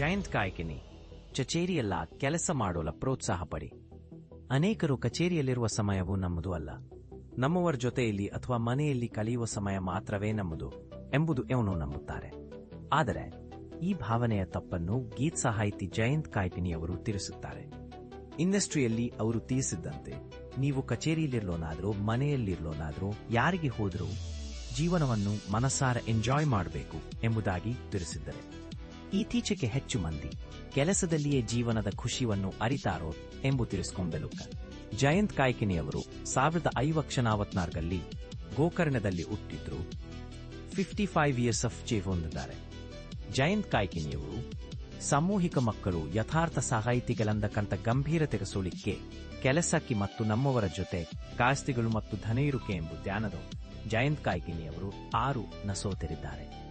ಜಯಂತ್ ಕಾಯ್ಕಿನಿ ಕಚೇರಿಯಲ್ಲ ಕೆಲಸ ಮಾಡೋಲ ಪ್ರೋತ್ಸಾಹ ಪಡಿ ಅನೇಕರು ಕಚೇರಿಯಲ್ಲಿರುವ ಸಮಯವು ನಮ್ಮದು ಅಲ್ಲ. ನಮ್ಮವರ ಜೊತೆಯಲ್ಲಿ ಅಥವಾ ಮನೆಯಲ್ಲಿ ಕಲಿಯುವ ಸಮಯ ಮಾತ್ರವೇ ನಮ್ಮದು ಎಂಬುದು ಎವನು ನಂಬುತ್ತಾರೆ. ಆದರೆ, ಈ ಭಾವನೆಯ ತಪ್ಪನ್ನು ಗೀತ್ ಸಾಹಿತಿ ಜಯಂತ್ ಕಾಯ್ಕಿನಿಯವರು ತಿಳಿಸುತ್ತಾರೆ ಇಂಡಸ್ಟ್ರಿಯಲ್ಲಿ ಅವರು ತಿಳಿಸಿದ್ದಂತೆ, ನೀವು ಕಚೇರಿಯಲ್ಲಿರ್ಲೋನಾದ್ರೂ, ಮನೆಯಲ್ಲಿರ್ಲೋನಾದ್ರೂ, ಯಾರಿಗೆ ಹೋದರೂ, ಜೀವನವನ್ನು ಮನಸಾರ ಎಂಜಾಯ್ ಮಾಡಬೇಕು ಎಂಬುದಾಗಿ ತಿಳಿಸಿದ್ದರು. ಇತ್ತೀಚೆಗೆ ಹೆಚ್ಚು ಮಂದಿ ಕೆಲಸದಲ್ಲಿಯೇ ಜೀವನದ ಖುಷಿಯನ್ನು ಅರಿತಾರೋ ಎಂಬು ತಿಳಿಸ್ಕೊಂಬೆಲುಕ ಜಯಂತ್ ಕಾಯ್ಕಿನಿಯವರು ಸಾವಿರದ ನಾಲ್ಕರಲ್ಲಿ ಗೋಕರ್ಣದಲ್ಲಿ ಹುಟ್ಟಿದ್ರು. ಫಿಫ್ಟಿ ಫೈವ್ ಇಯರ್ಸ್ ಆಫ್ ಜೀವ್ ಹೊಂದಿದ್ದಾರೆ. ಜಯಂತ್ ಕಾಯ್ಕಿನಿಯವರು ಸಾಮೂಹಿಕ ಮಕ್ಕಳು ಯಥಾರ್ಥ ಸಾಹಿತಿಗಳಂದಕ್ಕಂಥ ಗಂಭೀರ ತೆಗೆಸೋಳಿಕ್ಕೆ ಕೆಲಸಕ್ಕೆ ಮತ್ತು ನಮ್ಮವರ ಜೊತೆ ಕಾಸ್ತಿಗಳು ಮತ್ತು ಧನೇರುಕೆ ಎಂಬ ಧ್ಯಾನದ ಜಯಂತ್ ಕಾಯ್ಕಿನಿಯವರು ಆರು ನಸೋತೆರಿದ್ದಾರೆ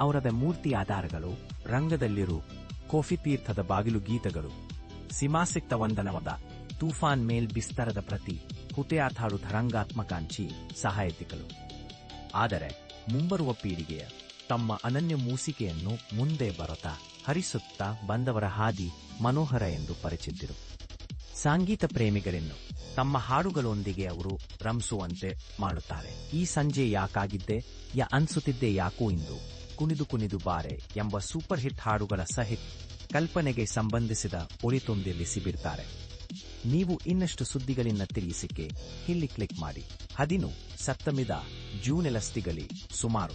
ಅವರದ ಮೂರ್ತಿ ಆಧಾರಗಳು ರಂಗದಲ್ಲಿರು ಕೋಫಿ ತೀರ್ಥದ ಬಾಗಿಲು ಗೀತಗಳು ಸಿಮಾಸಿಕ್ತ ವಂದನವದ ತೂಫಾನ್ ಮೇಲ್ ಬಿಸ್ತರದ ಪ್ರತಿ ಹುತೆಯಾಥಾಡು ತರಂಗಾತ್ಮಕಾಂಕ್ಷಿ ಸಹಾಯತಿಗಳು. ಆದರೆ ಮುಂಬರುವ ಪೀಳಿಗೆಯ ತಮ್ಮ ಅನನ್ಯ ಮೂಸಿಕೆಯನ್ನು ಮುಂದೆ ಬರತ ಹರಿಸುತ್ತಾ ಬಂದವರ ಹಾದಿ ಮನೋಹರ ಎಂದು ಪರಿಚಿದ್ದರು ಸಂಗೀತ ಪ್ರೇಮಿಗಳನ್ನು ತಮ್ಮ ಹಾಡುಗಳೊಂದಿಗೆ ಅವರು ರಂಸುವಂತೆ ಮಾಡುತ್ತಾರೆ. ಈ ಸಂಜೆ ಯಾಕಾಗಿದ್ದೆ, ಯಾ ಅನ್ಸುತ್ತಿದ್ದೆ ಯಾಕೋ ಇಂದು ಕುಣಿದು ಕುಣಿದು ಬಾರೆ ಎಂಬ ಸೂಪರ್ ಹಿಟ್ ಹಾಡುಗಳ ಸಹಿತ ಕಲ್ಪನೆಗೆ ಸಂಬಂಧಿಸಿದ ಒಳಿತೊಂದಿಲ್ಲಿ ಸಿಬಿರ್ತಾರೆ. ನೀವು ಇನ್ನಷ್ಟು ಸುದ್ದಿಗಳಿಂದ ತಿಳಿಸಿಕೆ ಇಲ್ಲಿ ಕ್ಲಿಕ್ ಮಾಡಿ. ಹದಿನು, ಸಪ್ತಮಿದ ಜೂನ್ ಎಲಸ್ತಿಗಲಿ ಸುಮಾರು.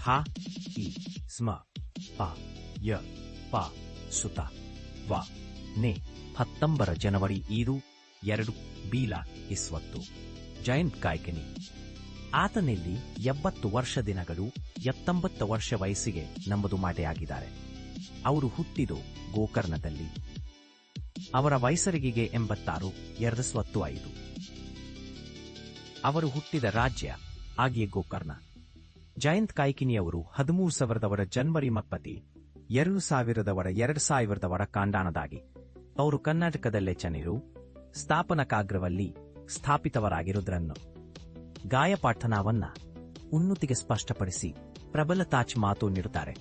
ಹ, ಇ, ಸ್ಮ, ಪ, ಯ, ಪ, ಸುತ, ವ, ನೆ, ಹತ್ತೊಂಬರ ಜನವರಿ ಈದು ಎರಡು, ಬೀಲ, ಇಸ್ವತ್ತು. ಜಯಂತ್ ಕಾಯ್ಕಿನಿ ಆತನಲ್ಲಿ ಎಪ್ಪತ್ತು ವರ್ಷ ದಿನಗಳು ಎತ್ತೊಂಬತ್ತು ವರ್ಷ ವಯಸ್ಸಿಗೆ ನಮ್ಮದು ಮಾಟೆಯಾಗಿದ್ದಾರೆ ಅವರು ಹುಟ್ಟಿದು ಗೋಕರ್ಣದಲ್ಲಿ. ಅವರ ವಯಸ್ಸರಿಗೆಗೆ ಎಂಬತ್ತಾರು ಎರಡು ಸ್ವತ್ತು ಐದು. ಅವರು ಹುಟ್ಟಿದ ರಾಜ್ಯ ಆಗಿಯೇ ಗೋಕರ್ಣ. ಜಯಂತ್ ಕಾಯ್ಕಿನಿಯವರು ಹದಿಮೂರು ಸಾವಿರದವರ ಜನ್ವರಿ ಮಪ್ಪತಿ ಎರಡು ಸಾವಿರದವರ ಎರಡು ಸಾವಿರದವರ ಕಾಂಡಾಣದಾಗಿ ಅವರು ಕರ್ನಾಟಕದಲ್ಲೇ ಚನಿರು, ಸ್ಥಾಪನಕಾಗ್ರವಲ್ಲಿ ಸ್ಥಾಪಿತವರಾಗಿರುವುದನ್ನು ಗಾಯಪಾಠನವನ್ನ ಉನ್ನತಿಗೆ ಸ್ಪಷ್ಟಪಡಿಸಿ ಪ್ರಬಲ ತಾಚ್ ಮಾತು ನೀಡುತ್ತಾರೆ.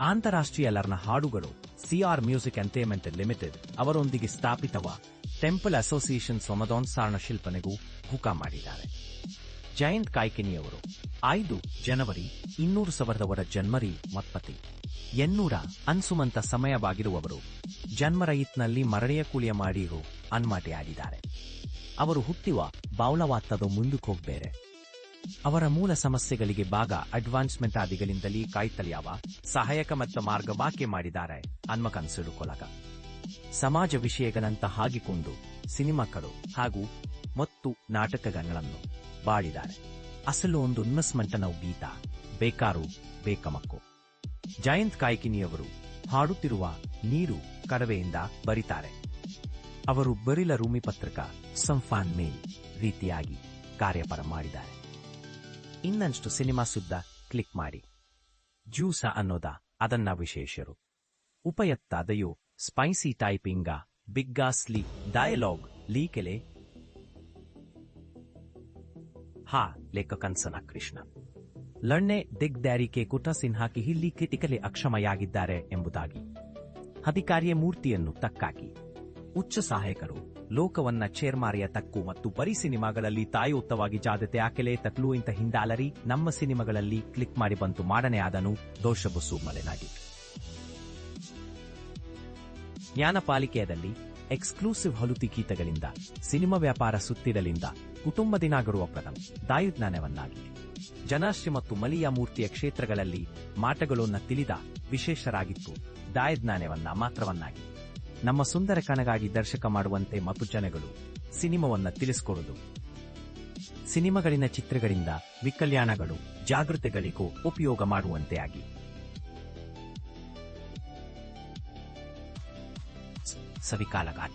ಅಂತಾರಾಷ್ಟ್ರೀಯ ಲರ್ನ ಹಾಡುಗಳು ಸಿಆರ್ ಮ್ಯೂಸಿಕ್ ಎಂಟರ್ಟೈನ್ಮೆಂಟ್ ಲಿಮಿಟೆಡ್ ಅವರೊಂದಿಗೆ ಸ್ಥಾಪಿತವ ಟೆಂಪಲ್ ಅಸೋಸಿಯೇಷನ್ ಸೊಮದೋನ್ ಸಾರಣ ಶಿಲ್ಪನೆಗೂ ಹುಕ ಮಾಡಿದ್ದಾರೆ. ಜಯಂತ್ ಕಾಯ್ಕಿನಿಯವರು ಐದು ಜನವರಿ ಇನ್ನೂರು ಸಾವಿರದವರ ಜನ್ಮರಿ ಮತ್ಪತಿ. ಎನ್ನೂರ ಅನ್ಸುಮಂತ ಸಮಯವಾಗಿರುವವರು ಜನ್ಮರಯಿತ್ನಲ್ಲಿ ಮರಳೆಯ ಕುಳಿಯ ಮಾಡಿರು ಅನ್ಮಾಟೆಯಾಗಿದ್ದಾರೆ ಅವರು ಹುಟ್ಟಿವ ಬಾವಲವಾತ್ತದ ಮುಂದಕ್ಕೆ ಹೋಗ್ಬೇರೆ ಅವರ ಮೂಲ ಸಮಸ್ಯೆಗಳಿಗೆ ಭಾಗ ಅಡ್ವಾನ್ಸ್ಮೆಂಟ್ ಆದಿಗಳಿಂದಲೇ ಕಾಯ್ತಲಿಯಾವ, ಸಹಾಯಕ ಮತ್ತು ಮಾರ್ಗ ಮಾರ್ಗವಾಕ್ಯ ಮಾಡಿದ್ದಾರೆ ಅನ್ಮಕನ್ಸಿಡುಕೊಳಗ ಸಮಾಜ ವಿಷಯಗಳಂತ ಹಾಗಿಕೊಂಡು ಸಿನಿಮಾಗಳು ಹಾಗೂ ಮತ್ತು ನಾಟಕಗಳನ್ನು ಬಾಳಿದ್ದಾರೆ. ಅಸಲು ಒಂದು ಇನ್ವೆಸ್ಟ್ಮೆಂಟ್ ನಾವು ಗೀತ, ಬೇಕಾರು ಬೇಕಮಕ್ಕು ಜಯಂತ್ ಕಾಯ್ಕಿನಿಯವರು ಹಾಡುತ್ತಿರುವ ನೀರು ಕಡವೆಯಿಂದ ಬರಿತಾರೆ. ಅವರು ಬರಿಲ ರೂಮಿ ಪತ್ರಕ ಸಂಫಾನ್ ಮೇಲ್ ರೀತಿಯಾಗಿ ಕಾರ್ಯಪರ ಮಾಡಿದ್ದಾರೆ. ಇನ್ನಷ್ಟು ಸಿನಿಮಾ ಸುದ್ದ ಕ್ಲಿಕ್ ಮಾಡಿ. ಜ್ಯೂಸ ಅನ್ನೋದ ಅದನ್ನ ವಿಶೇಷರು ಉಪಯತ್ತಾದಯು ಸ್ಪೈಸಿ ಟೈಪಿಂಗ ಬಿಗ್ಗಾಸ್ಲಿ ಡಯಲಾಗ್ ಲೀಕೆಲೆ. ಹಾ ಲೇಖಕನ್ಸನ ಕೃಷ್ಣ. ಲಣ್ಣೆ ದಿಗ್ದಾರಿಕೆ ಕುಟ ಸಿನ್ಹಾಕಿ ಇಲ್ಲಿ ಕಿಟಿಕಲೆ ಅಕ್ಷಮಯಾಗಿದ್ದಾರೆ ಎಂಬುದಾಗಿ. ಅಧಿಕಾರಿಯ ಮೂರ್ತಿಯನ್ನು ತಕ್ಕಾಕಿ. ಉಚ್ಚ ಸಹಾಯಕರು. ಲೋಕವನ್ನ ಚೇರ್ಮಾರಿಯ ತಕ್ಕು ಮತ್ತು ಪರಿ ಸಿನಿಮಾಗಳಲ್ಲಿ ತಾಯೋತ್ತವಾಗಿ ಜಾದತೆ ಆಕೆಲೆ ತಕ್ಲು ಇಂತ ಹಿಂದಾಲರಿ ನಮ್ಮ ಸಿನಿಮಾಗಳಲ್ಲಿ ಕ್ಲಿಕ್ ಮಾಡಿ ಬಂತು ಮಾಡನೆ ಆದನು ದೋಷಬಸ್ಸು ಮಲೆನಾಗಿ ಜ್ಞಾನಪಾಲಿಕೆಯದಲ್ಲಿ ಎಕ್ಸ್ಕ್ಲೂಸಿವ್ ಹಲುತಿ ಗೀತಗಳಿಂದ, ಸಿನಿಮಾ ವ್ಯಾಪಾರ ಸುತ್ತಿರಲಿಂದ ಕುಟುಂಬ ದಿನಾಗರುವ ಪ್ರಥಮ, ದಾಯುಜ್ಞಾನವನ್ನಾಗಿ. ಜನಾಶ್ರೀ ಮತ್ತು ಮಲಿಯ ಮೂರ್ತಿಯ ಕ್ಷೇತ್ರಗಳಲ್ಲಿ ಮಾಟಗಳನ್ನ ತಿಳಿದ ವಿಶೇಷರಾಗಿತ್ತು, ದಾಯಜ್ಞಾನವನ್ನ ಮಾತ್ರವನ್ನಾಗಿ. ನಮ್ಮ ಸುಂದರ ಕಣಗಾಗಿ ದರ್ಶಕ ಮಾಡುವಂತೆ ಮತ್ತು ಜನಗಳು ಸಿನಿಮಾವನ್ನ ತಿಳಿಸ್ಕೊಡುದು. ಸಿನಿಮಾಗಳಿನ ಚಿತ್ರಗಳಿಂದ ವಿಕಲ್ಯಾಣಗಳು, ಜಾಗೃತಿಗಳಿಗೂ ಉಪಯೋಗ ಮಾಡುವಂತೆ ಆಗಿ. ಸವಿಕಾಲಗಾಟ